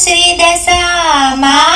శ్రీ దశ మా